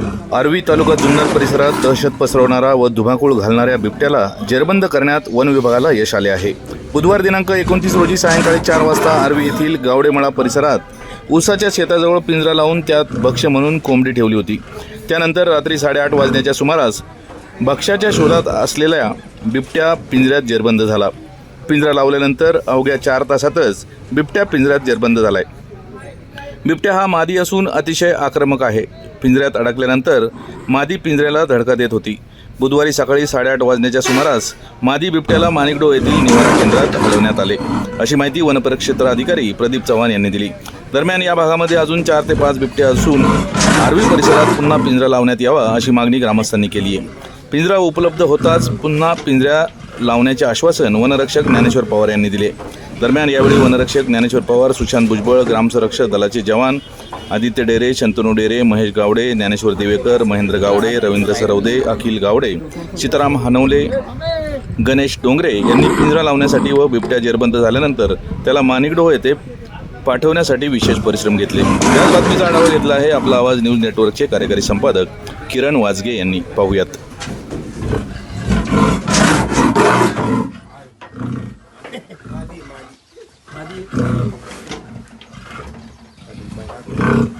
आर्वी तालुका जुन्नर परिसरात दहशत पसरवणारा व धुमाकूळ घालणाऱ्या बिबट्याला जेरबंद करण्यात वन विभागाला यश आले आहे. बुधवार दिनांक एकोणतीस रोजी सायंकाळी चार वाजता आर्वी येथील गावडेमळा परिसरात ऊसाच्या शेताजवळ पिंजरा लावून त्यात भक्ष्य म्हणून कोंबडी ठेवली होती. त्यानंतर रात्री साडेआठ वाजण्याच्या सुमारास भक्ष्याच्या शोधात असलेल्या बिबट्या पिंजऱ्यात जेरबंद झाला. पिंजरा लावल्यानंतर अवघ्या चार तासातच बिबट्या पिंजऱ्यात जेरबंद झालाय. बिबट्या हा मादी असून अतिशय आक्रमक आहे. पिंजऱ्यात अडकल्यानंतर मादी पिंजऱ्याला धडका देत होती. बुधवारी सकाळी साडेआठ वाजण्याच्या सुमारास मादी बिबट्याला माणिकडो येथील निवारा केंद्रात हलवण्यात आले. अशी माहिती वनपरिक्षेत्र अधिकारी प्रदीप चव्हाण यांनी दिली. दरम्यान या भागामध्ये अजून चार ते पाच बिबट्या असून आर्वी परिसरात पुन्हा पिंजरा लावण्यात यावा अशी मागणी ग्रामस्थांनी केली आहे. पिंजरा उपलब्ध होताच पुन्हा पिंजऱ्या लावण्याचे आश्वासन वनरक्षक ज्ञानेश्वर पवार यांनी दिले. दरम्यान यावेळी वनरक्षक ज्ञानेश्वर पवार सुशांत भुजबळ ग्रामसंरक्षक दलाचे जवान आदित्य डेरे शंतनू डेरे महेश गावडे ज्ञानेश्वर देवेकर महेंद्र गावडे रवींद्र सरवदे अखिल गावडे सीताराम हनवले गणेश डोंगरे यांनी पिंजरा लावण्यासाठी व बिबट्या जेरबंद झाल्यानंतर त्याला मानिकडो येथे पाठवण्यासाठी विशेष परिश्रम घेतले. या बातमीचा आढावा घेतला आहे आपला आवाज न्यूज नेटवर्कचे कार्यकारी संपादक किरण वाजगे यांनी. पाहूयात. Thank you.